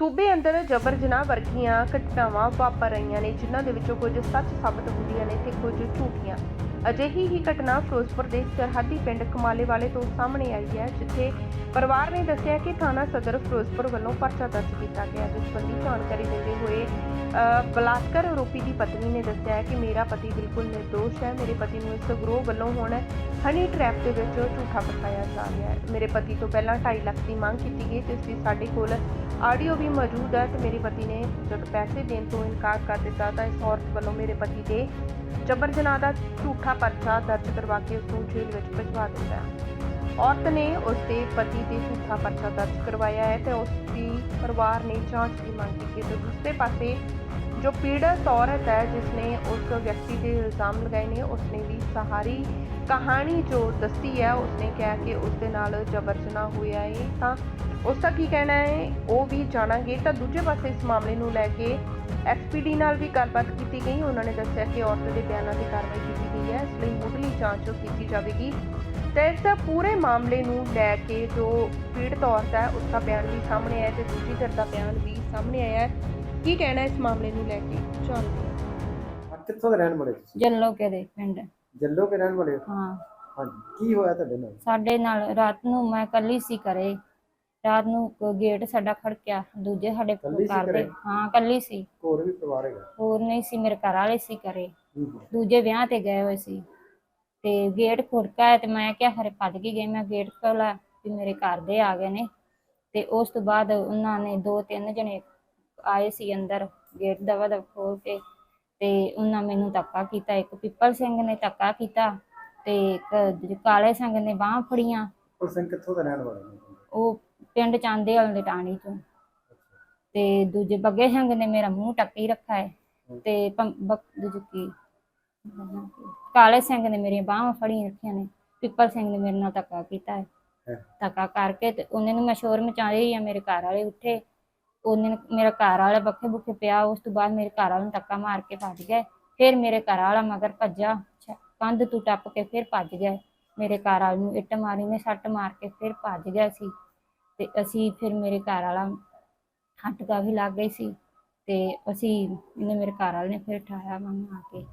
ਸੂਬੇ ਅੰਦਰ ਜਬਰ ਜਨਾਹ ਵਰਗੀਆਂ ਘਟਨਾਵਾਂ ਵਾਪਰ ਰਹੀਆਂ ਨੇ, ਜਿਨ੍ਹਾਂ ਦੇ ਵਿੱਚੋਂ ਕੁਝ ਸੱਚ ਸਾਬਤ ਹੁੰਦੀਆਂ ਨੇ ਤੇ ਕੁਝ ਝੂਠੀਆਂ। ਅਜਿਹੀ ਹੀ ਘਟਨਾ ਫਿਰੋਜ਼ਪੁਰ ਦੇ ਸਰਹੱਦੀ ਪਿੰਡ ਕਮਾਲੇ ਵਾਲੇ ਤੋਂ ਸਾਹਮਣੇ ਆਈ ਹੈ, ਜਿੱਥੇ ਪਰਿਵਾਰ ਨੇ ਦੱਸਿਆ ਕਿ ਥਾਣਾ ਸਦਰ ਫਿਰੋਜ਼ਪੁਰ ਵੱਲੋਂ ਪਰਚਾ ਦਰਜ ਕੀਤਾ ਗਿਆ, ਜਿਸ ਸੰਬੰਧੀ ਜਾਣਕਾਰੀ ਦਿੰਦੇ ਹੋਏ ਬਲਾਤਕਾਰ ਆਰੋਪੀ ਦੀ ਪਤਨੀ ਨੇ ਦੱਸਿਆ ਹੈ ਕਿ ਮੇਰਾ ਪਤੀ ਬਿਲਕੁਲ ਨਿਰਦੋਸ਼ ਹੈ। ਮੇਰੇ ਪਤੀ ਨੂੰ ਇਸ ਗਰੋਹ ਵੱਲੋਂ ਹੁਣ ਹਨੀ ਟ੍ਰੈਪ ਦੇ ਵਿੱਚ ਝੂਠਾ ਫਸਾਇਆ ਜਾ ਰਿਹਾ ਹੈ। ਮੇਰੇ ਪਤੀ ਤੋਂ ਪਹਿਲਾਂ 2.5 ਲੱਖ ਦੀ ਮੰਗ ਕੀਤੀ ਗਈ ਜਿਸ ਦੀ ਸਾਡੇ ਕੋਲ ਆਡੀਓ ਵੀ ਮੌਜੂਦ ਹੈ ਤੇ ਮੇਰੇ ਪਤੀ ਨੇ ਜਦ ਪੈਸੇ ਦੇਣ ਤੋਂ ਇਨਕਾਰ ਕਰ ਦਿੱਤਾ ਤਾਂ ਇਸ ਔਰਤ ਵੱਲੋਂ ਮੇਰੇ ਪਤੀ ਦੇ ਜਬਰ ਜਨਾਹ ਦਾ ਝੂਠਾ ਪਰਚਾ ਦਰਜ ਕਰਵਾ ਕੇ ਉਸ ਨੂੰ ਜੇਲ੍ਹ ਵਿੱਚ ਭਜਵਾ ਦਿੱਤਾ ਔਰਤ ਨੇ ਉਸ ਦੇ ਪਤੀ ਤੇ ਝੂਠਾ ਪਰਚਾ ਦਰਜ ਕਰਵਾਇਆ ਹੈ ਤੇ ਉਸ ਦੀ ਪਰਿਵਾਰ ਨੇ ਜਾਂਚ ਦੀ ਮੰਗ ਕੀਤੀ ਤੇ ਦੂਸਰੇ ਪਾਸੇ ਜੋ ਪੀੜਤ ਔਰਤ ਹੈ ਜਿਸ ਨੇ ਉਸ ਵਿਅਕਤੀ ਤੇ ਇਲਜ਼ਾਮ ਲਗਾਏ ਨੇ ਉਸ ਨੇ ਵੀ ਸਹਾਰੀ ਕਹਾਣੀ ਜੋ ਦੱਸੀ ਹੈ, ਉਸਨੇ ਕਿਹਾ ਕਿ ਉਸ ਦੇ ਨਾਲ ਜਬਰ ਜਨਾਹ ਹੋਇਆ ਹੈ। ਤਾਂ ਉਸ ਦਾ ਕੀ ਕਹਿਣਾ ਹੈ? ਉਹ ਵੀ ਜਾਣਾਂਗੇ। ਤਾਂ ਦੂਜੇ ਪਾਸੇ ਇਸ ਮਾਮਲੇ ਨੂੰ ਲੈ ਕੇ ਐਸਪੀਡੀ ਨਾਲ ਵੀ ਗੱਲਬਾਤ ਕੀਤੀ ਗਈ। ਉਹਨਾਂ ਨੇ ਦੱਸਿਆ ਕਿ ਔਰਤ ਦੇ ਬਿਆਨਾਂ ਦੀ ਕਾਰਵਾਈ ਕੀਤੀ ਗਈ ਹੈ। ਇਸ ਲਈ ਮੁੱਢਲੀ ਜਾਂਚ ਕੀਤੀ ਜਾਵੇਗੀ। ਤੇ ਇਸ ਪੂਰੇ ਮਾਮਲੇ ਨੂੰ ਲੈ ਕੇ ਜੋ ਪੀੜਤ ਔਰਤ ਹੈ, ਉਸ ਦਾ ਬਿਆਨ ਵੀ ਸਾਹਮਣੇ ਆਇਆ ਤੇ ਦੂਜੀ ਧਿਰ ਦਾ ਬਿਆਨ ਵੀ ਸਾਹਮਣੇ ਆਇਆ ਹੈ। ਕੀ ਕਹਿਣਾ ਹੈ ਇਸ ਮਾਮਲੇ ਨੂੰ ਲੈ ਕੇ? ਹਾਂ ਆ ਕਿੱਥੋਂ ਦੇ ਰਹਿਣ ਵਾਲੇ ਤੁਸੀਂ? ਜੱਲੋਕੇ ਦੇ ਪਿੰਡ। ਜੱਲੋ ਕੇ ਰਹਿਣ ਵਾਲੇ ਹੋ? ਹਾਂ। ਹਾਂਜੀ ਕੀ ਹੋਇਆ ਤੁਹਾਡੇ ਨਾਲ? ਸਾਡੇ ਨਾਲ ਰਾਤ ਨੂੰ ਮੈਂ ਕੱਲੀ ਸੀ ਘਰੇ। ਰਾਤ ਨੂੰ ਕ- ਗੇਟ ਸਾਡਾ ਖੜਕਿਆ ਦੂਜੇ ਸਾਡੇ ਸੀ ਘਰ ਦੇ। ਘਰੇ? ਹਾਂ ਕੱਲੀ ਸੀ। ਹੋਰ ਵੀ ਪਰਿਵਾਰ ਹੈਗਾ? ਹੋਰ ਨਹੀਂ ਸੀ ਮੇਰੇ ਘਰ ਵਾਲੇ ਸੀ ਘਰੇ। ਹੂੰ ਹੂੰ। ਦੂਜੇ ਵਿਆਹ ਤੇ ਗਏ ਹੋਏ ਸੀ। ਤੇ ਗੇਟ ਖੁੜਕਾ ਤੇ ਮੈਂ ਕਿਹਾ ਹਰੇ ਭੱਜ ਕੇ ਗਈ ਮੈਂ ਗੇਟ ਖੋਲਾ ਵੀ ਮੇਰੇ ਘਰ ਦੇ ਆ ਗਏ ਨੇ। ਤੇ ਉਸ ਤੋਂ ਬਾਅਦ ਉਹਨਾਂ ਨੇ ਦੋ ਤਿੰਨ ਜਣੇ ਆਏ ਸੀ ਅੰਦਰ ਗੇਟ ਦਵਾ ਦਵ ਖੋਲ ਕੇ ਤੇ ਉਹਨਾਂ ਮੈਨੂੰ ਧੱਕਾ ਕੀਤਾ। ਇੱਕ ਪਿੱਪਲ ਸਿੰਘ ਨੇ ਧੱਕਾ ਕੀਤਾ ਤੇ ਇੱਕ ਕਾਲੇ ਸਿੰਘ ਨੇ ਬਾਹਾਂ ਫੜੀਆਂ। ਉਹ ਸਿੰਘ ਕਿੱਥੋਂ ਦੇ ਰਹਿਣ ਵਾਲੇ ਨੇ ਉਹ ਪਿੰਡ ਚਾਂਦੇ ਵਾਲੇ ਦੇ ਟਾਣੀ ਤੋਂ ਤੇ ਦੂਜੇ ਬੱਗੇ ਸਿੰਘ ਨੇ ਮੇਰਾ ਮੂੰਹ ਟੱਕੀ ਰੱਖਾ ਹੈ ਤੇ ਭੰ- ਬਕ- ਦੂਜੇ ਕੀ? ਕਾਲੇ ਸਿੰਘ ਨੇ ਮੇਰੀਆਂ ਬਾਹਾਂ ਫੜੀਆਂ ਰੱਖੀਆਂ ਨੇ। ਪਿੱਪਲ ਸਿੰਘ ਨੇ ਮੇਰੇ ਨਾਲ ਧੱਕਾ ਕੀਤਾ ਹੈ ਹੈਂ। ਧੱਕਾ ਕਰਕੇ ਤੇ ਉਹਨੇ ਨੂੰ ਮੈਂ ਸ਼ੋਰ ਮਚਾ ਰਹੀ ਆ ਮੇਰੇ ਘਰ ਵਾਲੇ ਉੱਠੇ। ਉਹਨੇ ਮੇਰਾ ਘਰ ਵਾਲਾ ਬੱਖੇ ਬੁੱਖੇ ਪਿਆ ਉਸ ਤੋਂ ਬਾਅਦ ਮੇਰੇ ਘਰ ਵਾਲੇ ਨੂੰ ਧੱਕਾ ਮਾਰ ਕੇ ਭੱਜ ਗਏ। ਫਿਰ ਮੇਰੇ ਘਰ ਵਾਲਾ ਮਗਰ ਭੱਜਾ ਕੰਧ ਤੋਂ ਟੱਪ ਕੇ ਫਿਰ ਭੱਜ ਗਿਆ। ਮੇਰੇ ਘਰ ਵਾਲੇ ਨੂੰ ਇੱਟ ਮਾਰੀ ਨੇ ਸੱਟ ਮਾਰ ਕੇ ਫਿਰ ਭੱਜ ਗਿਆ ਸੀ। ਤੇ ਅਸੀਂ ਫਿਰ ਮੇਰੇ ਘਰ ਵਾਲਾ ਹਟਕਾ ਵੀ ਲੱਗ ਗਈ ਸੀ। ਤੇ ਅਸੀਂ ਇਹਨੇ ਮੇਰੇ ਘਰ ਵਾਲੇ ਨੇ ਫਿਰ ਠਾਇਆ ਮੰਗ ਆ ਕੇ।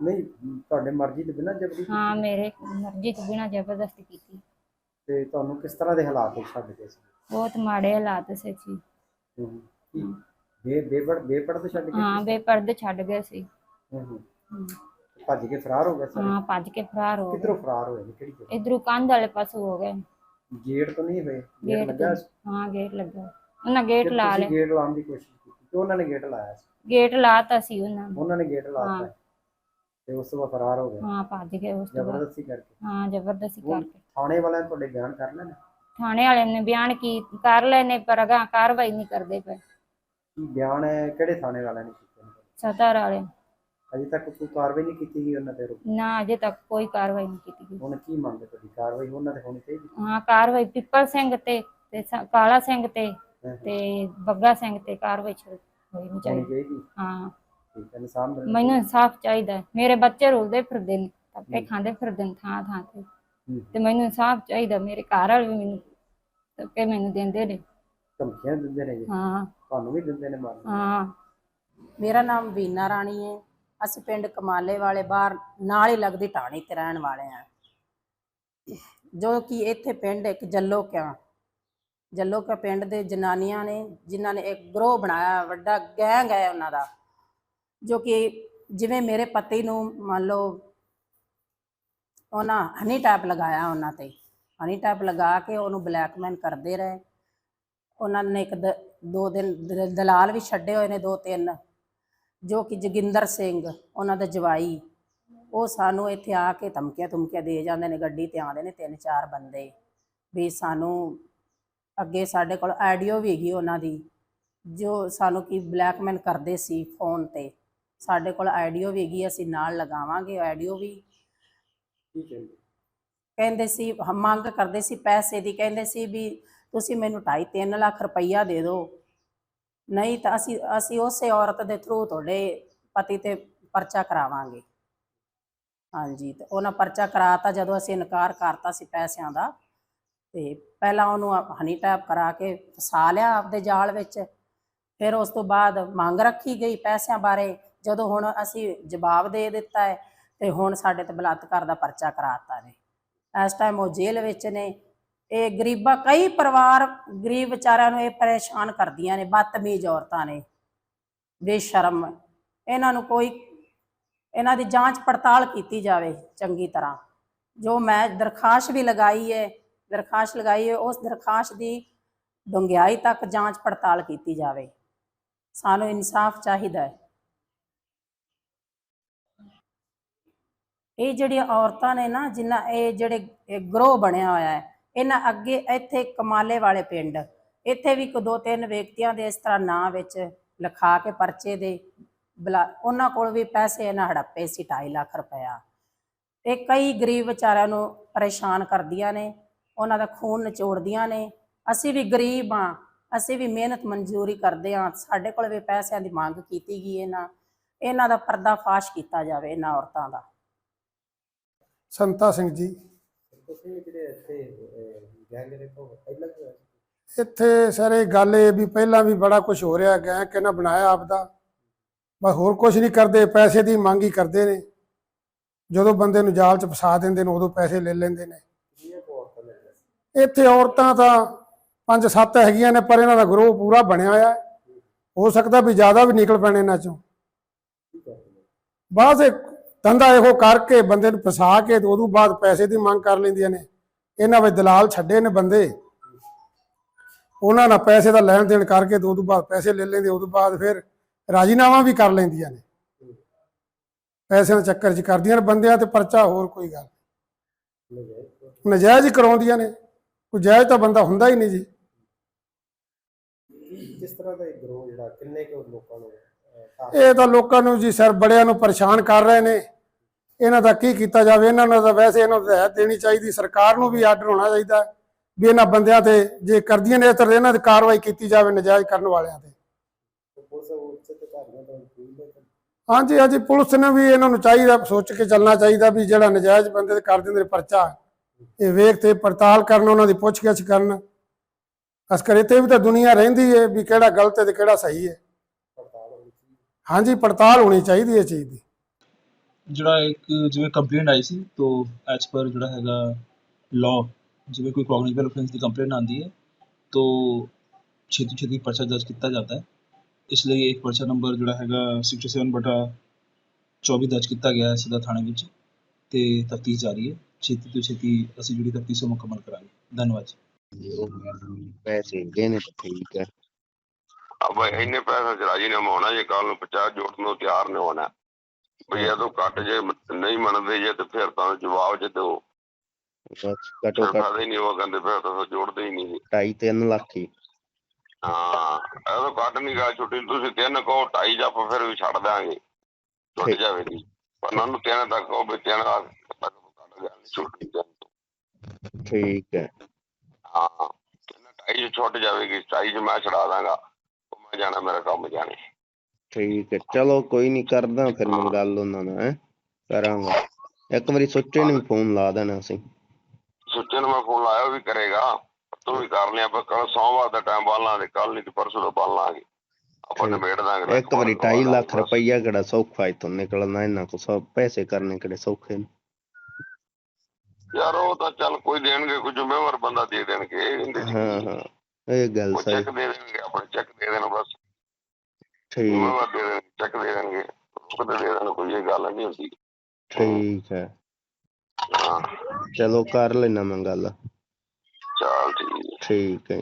ਨਹੀਂ ਤੁਹਾਡੇ ਮਰਜ਼ੀ ਦੇ ਬਿਨਾਂ ਜਬਰੀ ਹਾਂ ਮੇਰੇ ਮਰਜ਼ੀ ਤੋਂ ਬਿਨਾਂ ਜ਼ਬਰਦਸਤੀ ਕੀਤੀ। ਤੇ ਤੁਹਾਨੂੰ ਕਿਸ ਤਰ੍ਹਾਂ ਦੇ ਹਾਲਾਤ ਵਿੱਚ ਛੱਡ ਗਏ ਸੀ? ਬਹੁਤ ਮਾੜੇ ਹਾਲਾਤ ਸੀ ਜੀ। ਬੇ ਬੇਪੜ ਬੇਪੜ ਤੋਂ ਛੱਡ ਕੇ ਹਾਂ ਬੇਪਰਦੇ ਛੱਡ ਗਏ ਸੀ। ਹੂੰ ਹੂੰ। ਹਮ, ਭੱਜ ਕੇ ਫਰਾਰ ਹੋ ਗਏ ਸਾਰੇ? ਹਾਂ ਭੱਜ ਕੇ ਫਰਾਰ ਹੋ ਕਿੱਧਰੋਂ ਫਰਾਰ ਹੋਏ ਨੇ? ਕਿਹੜੀ ਜਗ੍ਹਾ? ਇਧਰੋਂ ਕੰਧ ਵਾਲੇ ਪਾਸੋਂ ਹੋ ਗਏ। ਗੇਟ ਤੋਂ ਨਹੀਂ ਹੋਏ? ਗੇਟ ਗੇਟ ਲੱਗਾ ਤੋਂ। ਹਾਂ ਗੇਟ ਲੱਗਾ। ਉਹਨਾਂ ਗੇਟ ਫਿਰ ਲਾ ਤੁਸੀਂ ਲਿਆ ਗੇਟ ਲਾਉਣ ਦੀ ਕੋਸ਼ਿਸ਼ ਕੀਤੀ ਤੇ ਉਹਨਾਂ ਨੇ ਗੇਟ ਲਾਇਆ ਸੀ? ਗੇਟ ਲਾਤਾ ਸੀ ਉਹਨਾਂ ਨੇ। ਉਹਨਾਂ ਨੇ ਗੇਟ ਹਾਂ। ਲਾਤਾ ਤੇ ਉਸ ਤੋਂ ਬਾਅਦ ਫਰਾਰ ਹੋ ਗਏ। ਹਾਂ ਭੱਜ ਗਏ ਉਸ ਤੋਂ ਬਾਅਦ। ਜ਼ਬਰਦਸਤੀ ਕਰਕੇ। ਹਾਂ ਜ਼ਬਰਦਸਤੀ ਹੁਣ ਕਰਕੇ। ਥਾਣੇ ਵਾਲਿਆਂ ਨੇ ਤੁਹਾਡੇ ਬਿਆਨ ਕਰ ਲੈਣੇ ਥਾਣੇ ਵਾਲੇ ਨੇ ਬਿਆਨ ਕੀ ਕਰ ਲਏ ਨੇ ਪਰ ਅਗਾਂਹ ਕਾਰਵਾਈ ਨਹੀਂ ਕਰਦੇ ਪਏ। ਕੀ ਬਿਆਨ ਹੈ? ਕਿਹੜੇ ਥਾਣੇ ਵਾਲਿਆਂ ਨੇ ਕੀਤੇ ਨੇ? ਵਾਲੇ। ਅਜੇ ਤੱਕ ਕੋਈ ਕਾਰਵਾਈ ਨਹੀਂ ਕੀਤੀ ਗਈ ਉਹਨਾਂ ਤੇ ਨਾ ਅਜੇ ਤੱਕ ਕੋਈ ਕਾਰਵਾਈ ਨਹੀਂ ਕੀਤੀ ਗਈ। ਹੁਣ ਕੀ ਮੰਗਦੇ ਤੁਹਾਡੀ? ਕਾਰਵਾਈ ਉਹਨਾਂ ਤੇ ਹੋਣੀ ਚਾਹੀਦੀ? ਹਾਂ ਕਾਰਵਾਈ ਪਿੱਪਲ ਸਿੰਘ ਤੇ ਤੇ ਸ- ਕਾਲਾ ਸਿੰਘ ਤੇ ਹਾਂ, ਤੇ ਬੱਗਾ ਸਿੰਘ ਤੇ ਕਾਰਵਾਈ ਸ਼ੁਰੂ ਹੋਈ ਨਹੀਂ ਹੋਣੀ ਚਾਹੀਦੀ। ਚਾਹੀਦੀ? ਹਾਂ। ਠੀਕ ਮੈਨੂੰ ਇਨਸਾਫ ਚਾਹੀਦਾ ਹੈ। ਮੇਰੇ ਬੱਚੇ ਰੁਲਦੇ ਫਿਰਦੇ ਨੇ ਧੱਕੇ ਹੂੰ। ਖਾਂਦੇ ਫਿਰਦੇ ਨੇ ਥਾਂ ਥਾਂ ਤੇ। ਹੂੰ। ਤੇ ਮੈਨੂੰ ਇਨਸਾਫ ਚਾਹੀਦਾ ਮੇਰੇ ਘਰ ਵਾਲੇ ਵੀ ਮੈਨੂੰ ਧੱਕੇ ਮੈਨੂੰ ਦਿੰਦੇ ਨੇ। ਧਮਕੀਆਂ ਦਿੰਦੇ ਨੇ ਜੀ? ਹਾਂ। ਤੁਹਾਨੂੰ ਵੀ ਦਿੰਦੇ ਨੇ ਮਾਰਨ? ਹਾਂ। ਮੇਰਾ ਨਾਮ ਵੀਨਾ ਰਾਣੀ ਹੈ। ਅਸੀਂ ਪਿੰਡ ਕਮਾਲੇ ਵਾਲੇ ਬਾਹਰ ਨਾਲ ਹੀ ਲੱਗਦੀ ਢਾਣੀ ਤੇ ਰਹਿਣ ਵਾਲੇ ਆ ਜੋ ਕਿ ਇੱਥੇ ਪਿੰਡ ਇੱਕ ਜੱਲੋ ਕਿਆ। ਜੱਲੋ ਕਿਆ ਪਿੰਡ ਦੇ ਜਨਾਨੀਆਂ ਨੇ ਜਿਨ੍ਹਾਂ ਨੇ ਇੱਕ ਗਰੋਹ ਬਣਾਇਆ ਵੱਡਾ ਗੈਂਗ ਹੈ ਉਹਨਾਂ ਦਾ। ਜੋ ਕਿ ਜਿਵੇਂ ਮੇਰੇ ਪਤੀ ਨੂੰ ਮੰਨ ਲਓ ਉਹਨਾਂ ਹਨੀ ਟੈਪ ਲਗਾਇਆ ਉਹਨਾਂ ਤੇ। ਹਨੀ ਟੈਪ ਲਗਾ ਕੇ ਉਹਨੂੰ ਬਲੈਕਮੇਲ ਕਰਦੇ ਰਹੇ। ਉਹਨਾਂ ਨੇ ਇੱਕ ਦ- ਦੋ ਦਿਨ ਦ- ਦਲਾਲ ਵੀ ਛੱਡੇ ਹੋਏ ਨੇ ਦੋ ਤਿੰਨ, ਜੋ ਕਿ ਜੋਗਿੰਦਰ ਸਿੰਘ, ਉਹਨਾਂ ਦਾ ਜਵਾਈ। ਉਹ ਸਾਨੂੰ ਇੱਥੇ ਆ ਕੇ ਧਮਕੀਆਂ ਧਮਕੀਆਂ ਦੇ ਜਾਂਦੇ ਨੇ, ਗੱਡੀ ਤੇ ਆਉਂਦੇ ਨੇ ਤਿੰਨ ਚਾਰ ਬੰਦੇ। ਵੀ ਸਾਨੂੰ ਅੱਗੇ ਸਾਡੇ ਕੋਲ ਆਡੀਓ ਵੀ ਹੈਗੀ ਉਹਨਾਂ ਦੀ, ਜੋ ਸਾਨੂੰ ਕੀ ਬਲੈਕਮੇਲ ਕਰਦੇ ਸੀ ਫੋਨ ਤੇ। ਸਾਡੇ ਕੋਲ ਆਡੀਓ ਵੀ ਹੈਗੀ, ਅਸੀਂ ਨਾਲ ਲਗਾਵਾਂਗੇ ਆਡੀਓ ਵੀ। ਕੀ ਕਹਿੰਦੇ ਕਹਿੰਦੇ ਸੀ ਮੰਗ ਕਰਦੇ ਸੀ ਪੈਸੇ ਦੀ, ਕਹਿੰਦੇ ਸੀ ਵੀ ਤੁਸੀਂ ਮੈਨੂੰ 2.5 3 ਲੱਖ ਰੁਪਈਆ ਦੇ ਦਿਓ। ਨਹੀਂ ਤਾਂ ਅਸੀਂ ਅਸੀਂ ਉਸੇ ਔਰਤ ਦੇ ਥਰੂ ਤੁਹਾਡੇ ਪਤੀ ਤੇ ਪਰਚਾ ਕਰਾਵਾਂਗੇ। ਹਾਂਜੀ, ਤੇ ਉਹਨਾਂ ਪਰਚਾ ਕਰਾਤਾ, ਜਦੋਂ ਅਸੀਂ ਇਨਕਾਰ ਕਰਤਾ ਸੀ ਪੈਸਿਆਂ ਦਾ, ਤੇ ਪਹਿਲਾਂ ਉਹਨੂੰ ਹਨੀ ਟੈਪ ਕਰਾ ਕੇ ਫਸਾ ਲਿਆ ਆਪਦੇ ਜਾਲ ਵਿੱਚ। ਫਿਰ ਉਸ ਤੋਂ ਬਾਅਦ ਮੰਗ ਰੱਖੀ ਗਈ ਪੈਸਿਆਂ ਬਾਰੇ, ਜਦੋਂ ਹੁਣ ਅਸੀਂ ਜਵਾਬ ਦੇ ਦਿੱਤਾ ਹੈ, ਤੇ ਹੁਣ ਸਾਡੇ ਤੇ ਬਲਾਤਕਾਰ ਦਾ ਪਰਚਾ ਕਰਾਤਾ ਨੇ ਇਸ ਟਾਈਮ ਉਹ ਜੇਲ੍ਹ ਵਿੱਚ ਨੇ। ਇਹ ਗਰੀਬਾਂ, ਕਈ ਪਰਿਵਾਰ ਗਰੀਬ ਵਿਚਾਰਿਆਂ ਨੂੰ ਇਹ ਪਰੇਸ਼ਾਨ ਕਰਦੀਆਂ ਨੇ, ਬਦਤਮੀਜ਼ ਔਰਤਾਂ ਨੇ। ਬੇਸ਼ਰਮ। ਇਹਨਾਂ ਨੂੰ ਕੋਈ, ਇਹਨਾਂ ਦੀ ਜਾਂਚ ਪੜਤਾਲ ਕੀਤੀ ਜਾਵੇ ਚੰਗੀ ਤਰ੍ਹਾਂ। ਜੋ ਮੈਂ ਦਰਖਾਸਤ ਵੀ ਲਗਾਈ ਹੈ ਦਰਖਾਸਤ ਲਗਾਈ ਹੈ, ਉਸ ਦਰਖਾਸਤ ਦੀ ਡੂੰਘਾਈ ਤੱਕ ਜਾਂਚ ਪੜਤਾਲ ਕੀਤੀ ਜਾਵੇ। ਸਾਨੂੰ ਇਨਸਾਫ ਚਾਹੀਦਾ ਹੈ। ਇਹ ਜਿਹੜੀਆਂ ਔਰਤਾਂ ਨੇ ਨਾ, ਜਿਨ੍ਹਾਂ ਇਹ ਜਿਹੜੇ, ਇਹ ਗਰੋਹ ਬਣਿਆ ਹੋਇਆ ਹੈ, ਇਹਨਾਂ ਅੱਗੇ ਇੱਥੇ ਕਮਾਲੇ ਵਾਲੇ ਪਿੰਡ, ਇੱਥੇ ਵੀ ਕੋ ਦੋ ਤਿੰਨ ਵਿਅਕਤੀਆਂ ਦੇ ਇਸ ਤਰ੍ਹਾਂ ਨਾਂ ਵਿੱਚ ਲਿਖਾ ਕੇ ਪਰਚੇ ਦੇ ਬਲਾ, ਉਹਨਾਂ ਕੋਲ ਵੀ ਪੈਸੇ ਇਹਨਾਂ ਹੜੱਪੇ ਸੀ 2.5 ਲੱਖ ਰੁਪਇਆ। ਤੇ ਕਈ ਗਰੀਬ ਵਿਚਾਰਿਆਂ ਨੂੰ ਪਰੇਸ਼ਾਨ ਕਰਦੀਆਂ ਨੇ, ਉਹਨਾਂ ਦਾ ਖੂਨ ਨਿਚੋੜਦੀਆਂ ਨੇ, ਅਸੀਂ ਵੀ ਗਰੀਬ ਆ ਅਸੀਂ ਵੀ ਮਿਹਨਤ ਮਨਜ਼ੂਰੀ ਕਰਦੇ ਆ ਸਾਡੇ ਕੋਲ ਵੀ ਪੈਸਿਆਂ ਦੀ ਮੰਗ ਕੀਤੀ ਗਈ ਇਹਨਾਂ ਇਹਨਾਂ ਦਾ ਪਰਦਾ ਫਾਸ਼ ਕੀਤਾ ਜਾਵੇ ਇਹਨਾਂ ਔਰਤਾਂ ਦਾ। ਸੰਤਾ ਸਿੰਘ ਜੀ ਤੁਸੀਂ ਜਿਹੜੇ ਇੱਥੇ ਗੈਂਗ ਦੇ ਪਹਿਲਾਂ ਕੀ ਹੋਇਆ ਸੀ? ਇੱਥੇ ਸਰ ਗੱਲ ਇਹ ਵੀ ਪਹਿਲਾਂ ਵੀ ਬੜਾ ਕੁਝ ਹੋ ਰਿਹਾ ਗਿਆ ਕਿਹਨਾਂ ਬਣਾਇਆ ਆਪਦਾ ਬਸ ਹੋਰ ਕੁਝ ਨਹੀਂ ਕਰਦੇ, ਪੈਸੇ ਦੀ ਮੰਗ ਹੀ ਕਰਦੇ ਨੇ ਜਦੋਂ ਬੰਦੇ ਨੂੰ ਜਾਲ 'ਚ ਫਸਾ ਦਿੰਦੇ ਨੇ, ਉਦੋਂ ਪੈਸੇ ਲੈ ਲੈਂਦੇ ਨੇ ਕਿੰਨੀਆਂ ਕੁ ਔਰਤਾਂ ਨੇ ਇੱਥੇ ਔਰਤਾਂ ਤਾਂ ਪੰਜ ਸੱਤ ਹੈਗੀਆਂ ਨੇ, ਪਰ ਇਹਨਾਂ ਦਾ ਗਰੋਹ ਪੂਰਾ ਬਣਿਆ ਹੋਇਆ ਹੈ। ਹੋ ਸਕਦਾ ਵੀ ਜ਼ਿਆਦਾ ਵੀ ਨਿਕਲ ਪੈਣੇ ਇਹਨਾਂ ਚੋਂ ਕੀ ਕਰਦੇ ਨੇ ਬਾਅਦ ਇਹ ਧੰਦਾ ਇਹੋ ਕਰਕੇ ਬੰਦੇ ਨੂੰ ਫਸਾ ਕੇ ਤੇ ਉਦੋਂ ਬਾਅਦ ਪੈਸੇ ਦੀ ਮੰਗ ਕਰ ਲੈਂਦੀਆਂ ਨੇ। ਇਹਨਾਂ ਵਿੱਚ ਦਲਾਲ ਛੱਡੇ ਨੇ ਬੰਦੇ। ਉਹਨਾਂ ਨਾਲ ਪੈਸੇ ਦਾ ਲੈਣ ਦੇਣ ਕਰਕੇ ਤੇ ਉਦੋਂ ਬਾਅਦ ਪੈਸੇ ਲੈ ਲੈਂਦੇ ਉਦੋਂ ਬਾਅਦ ਫਿਰ ਰਾਜੀਨਾਮਾ ਵੀ ਕਰ ਲੈਂਦੀਆਂ ਨੇ। ਪੈਸਿਆਂ ਦੇ ਚੱਕਰ 'ਚ ਕਰਦੀਆਂ ਨੇ ਬੰਦਿਆਂ ਤੇ ਪਰਚਾ, ਹੋਰ ਕੋਈ ਗੱਲ ਨਜਾਇਜ਼ ਨਜਾਇਜ਼ ਹੀ ਕਰਾਉਂਦੀਆਂ ਨੇ। ਕੋਈ ਜਾਇਜ਼ ਤਾਂ ਬੰਦਾ ਹੁੰਦਾ ਹੀ ਨਹੀਂ ਜੀ। ਕਿਸ ਤਰ੍ਹਾਂ ਦਾ ਇਹ ਗਰੋਹ ਜਿਹੜਾ, ਕਿੰਨੇ ਕੁ ਲੋਕਾਂ ਨੂੰ ਇਹ ਤਾਂ ਲੋਕਾਂ ਨੂੰ ਜੀ ਸਰ ਬੜਿਆਂ ਨੂੰ ਪਰੇਸ਼ਾਨ ਕਰ ਰਹੇ ਨੇ। ਇਹਨਾਂ ਦਾ ਕੀ ਕੀਤਾ ਜਾਵੇ? ਇਹਨਾਂ ਨੂੰ ਤਾਂ ਵੈਸੇ ਇਹਨਾਂ ਨੂੰ ਹਦਾਇਤ ਦੇਣੀ ਚਾਹੀਦੀ। ਸਰਕਾਰ ਨੂੰ ਵੀ ਆਰਡਰ ਹੋਣਾ ਚਾਹੀਦਾ ਵੀ ਇਹਨਾਂ ਬੰਦਿਆਂ ਤੇ ਜੇ ਕਰਦੀਆਂ ਨੇ ਤਾਂ ਇਹਨਾਂ ਤੇ ਕਾਰਵਾਈ ਕੀਤੀ ਜਾਵੇ ਨਜਾਇਜ਼ ਕਰਨ ਵਾਲਿਆਂ ਤੇ। ਹਾਂਜੀ ਹਾਂਜੀ, ਪੁਲਿਸ ਨੇ ਵੀ ਇਹਨਾਂ ਨੂੰ ਚਾਹੀਦਾ, ਸੋਚ ਕੇ ਚੱਲਣਾ ਚਾਹੀਦਾ ਵੀ ਜਿਹੜਾ ਨਜਾਇਜ਼ ਬੰਦੇ ਤੇ ਕਰ ਦਿੰਦੇ ਨੇ ਪਰਚਾ ਇਹ ਵੇਖ ਤੇ ਪੜਤਾਲ ਕਰਨ, ਉਹਨਾਂ ਦੀ ਪੁੱਛਗਿੱਛ ਕਰਨ। ਅਸਕਰ ਇੱਥੇ ਵੀ ਤਾਂ ਦੁਨੀਆ ਰਹਿੰਦੀ ਹੈ ਵੀ ਕਿਹੜਾ ਗਲਤ ਹੈ ਤੇ ਕਿਹੜਾ ਸਹੀ ਹੈ। ਹਾਂਜੀ ਪੜਤਾਲ ਹੋਣੀ ਚਾਹੀਦੀ ਹੈ ਚੀਜ਼ ਦੀ। ਜਿਹੜਾ ਇੱਕ ਜਿਵੇਂ ਕੰਪਲੇਂਟ ਆਈ ਸੀ ਤੋ ਐਜ਼ ਪਰ ਜਿਹੜਾ ਹੈਗਾ ਲਾਅ ਜਿਵੇਂ ਕੋਈ ਕੌਗਨੀਟਿਵ ਅਫੈਂਸ ਦੀ ਕੰਪਲੇਂਟ ਆਉਂਦੀ ਹੈ ਤੋ ਛੇਤੀ ਛੇਤੀ ਪਰਚਾ ਦਰਜ ਕੀਤਾ ਜਾਂਦਾ ਹੈ। ਇਸ ਲਈ ਇੱਕ ਪਰਚਾ ਨੰਬਰ ਜਿਹੜਾ ਹੈਗਾ 67 ਬਟਾ 24 ਦਰਜ ਕੀਤਾ ਗਿਆ ਹੈ ਸਿੱਧਾ ਥਾਣੇ ਵਿੱਚ ਤੇ ਤਫਤੀਸ਼ ਜਾਰੀ ਹੈ। ਛੇਤੀ ਤੋਂ ਛੇਤੀ ਅਸੀਂ ਜਿਹੜੀ ਤਫਤੀਸ਼ ਮੁਕੰਮਲ ਕਰਾਂਗੇ। ਧੰਨਵਾਦ ਜੀ। ਉਹ ਪੈਸੇ ਦੇਣੇ ਠੀਕ ਹੈ अब ਚ ਰਾਜੀ ਨੇ ਹੋਣਾ ਜੇ ਕੱਲ ਨੂੰ 50 ਜੋੜਨ ਨੂੰ ਤਿਆਰ ਨੇ ਹੋਣਾ। ਵੀ ਇਹ ਤੋਂ ਘੱਟ ਜੇ ਨਹੀਂ ਮੰਨਦੇ ਜੇ ਤੇ ਫਿਰ ਤਾਂ ਜਵਾਬ ਜੇ ਦਿਓ। ਫਾਇਦਾ ਹੀ ਨਹੀਂ ਉਹ ਕਹਿੰਦੇ ਫਿਰ ਤਾਂ ਜੋੜਦੇ ਹੀ ਨਹੀਂ। ਢਾਈ ਤਿੰਨ ਲੱਖ ਹੀ। ਹਾਂ ਇਹ ਤੋਂ ਘੱਟ ਨਹੀਂ ਗਾ ਛੁੱਟੀ ਤੁਸੀਂ ਤਿੰਨ ਕਹੋ ਢਾਈ ਜੱਪ ਫਿਰ ਵੀ ਛੱਡ ਦਾਂਗੇ। ਛੁੱਟ ਠੀਕ। ਜਾਵੇ ਦੀ ਪਰ ਉਹਨਾਂ ਨੂੰ ਤਿੰਨ ਤੱਕ ਕਹੋ ਵੀ ਤਿੰਨ ਤੱਕ ਕੱਢ ਜਾਣੀ ਛੁੱਟੀ। ਠੀਕ ਹੈ। ਹਾਂ ਤਿੰਨ ਢਾਈ ਚ ਛੁੱਟ ਜਾਵੇਗੀ ਢਾਈ ਚ ਮੈਂ ਛਡਾ ਦਾਂਗਾ। ਉਹ ਮੈਂ ਜਾਣਾ ਮੇਰਾ ਕੰਮ ਜਾਣੇ। ਠੀਕ ਹੈ ਚਲੋ ਕੋਈ ਨਹੀਂ ਕਰਦਾ ਫਿਰ ਮੈਂ ਗੱਲ ਉਹਨਾਂ ਨਾਲ ਹੈ। ਕਰਾਂਗਾ। ਇੱਕ ਵਾਰੀ ਸੁੱਚੇ ਨੂੰ ਵੀ ਫੋਨ ਲਾ ਦੇਣਾ ਅਸੀਂ। ਸੁੱਚੇ ਨੂੰ ਮੈਂ ਫੋਨ ਲਾਇਆ ਉਹ ਵੀ ਕਰੇਗਾ। ਤੂੰ ਵੀ ਕਰ ਲਿਆ ਪਰ ਕੱਲ ਸੋਮਵਾਰ ਦਾ ਟਾਈਮ ਬਾਲ ਲਾਂਗੇ ਕੱਲ ਨਹੀਂ ਤੇ ਪਰਸੋਂ ਦਾ ਬਾਲ ਲਾਂਗੇ। ਆਪਾਂ। ਨਿਬੇੜ ਦਾਂਗੇ ਇੱਕ ਵਾਰੀ 2.5 ਲੱਖ ਰੁਪਈਆ ਕਿਹੜਾ ਸੌਖਾ ਇਥੋਂ ਨਿਕਲਣਾ ਇਹਨਾਂ ਕੋ ਸਭ ਪੈਸੇ ਕਰਨੇ ਕਿਹੜੇ ਸੌਖੇ ਨੇ। ਯਾਰ ਉਹ ਤਾਂ ਚੱਲ ਕੋਈ ਦੇਣਗੇ ਕੋਈ ਜ਼ਿੰਮੇਵਾਰ ਬੰਦਾ ਦੇ ਦੇਣਗੇ ਹਾਂ? ਹਾਂ ਇਹ ਗੱਲ ਸਹੀ। ਚੈੱਕ ਦੇ ਚੈੱਕ ਦੇ ਦੇਣ ਬਸ। ਠੀਕ। ਜ਼ਿੰਮੇਵਾਰ ਦੇ ਚੈੱਕ ਦੇ ਦੇਣਗੇ। ਰੁਕਦੇ ਦੇ ਦੇਣ ਕੋਈ ਇਹ ਗੱਲ ਨਹੀਂ ਹੁੰਦੀ। ਠੀਕ ਹੈ। ਚਲੋ ਕਰ ਲੈਣਾ ਮੈਂ ਗੱਲ। ਚੱਲ ਠੀਕ। ਹੈ। ਠੀਕ ਹੈ।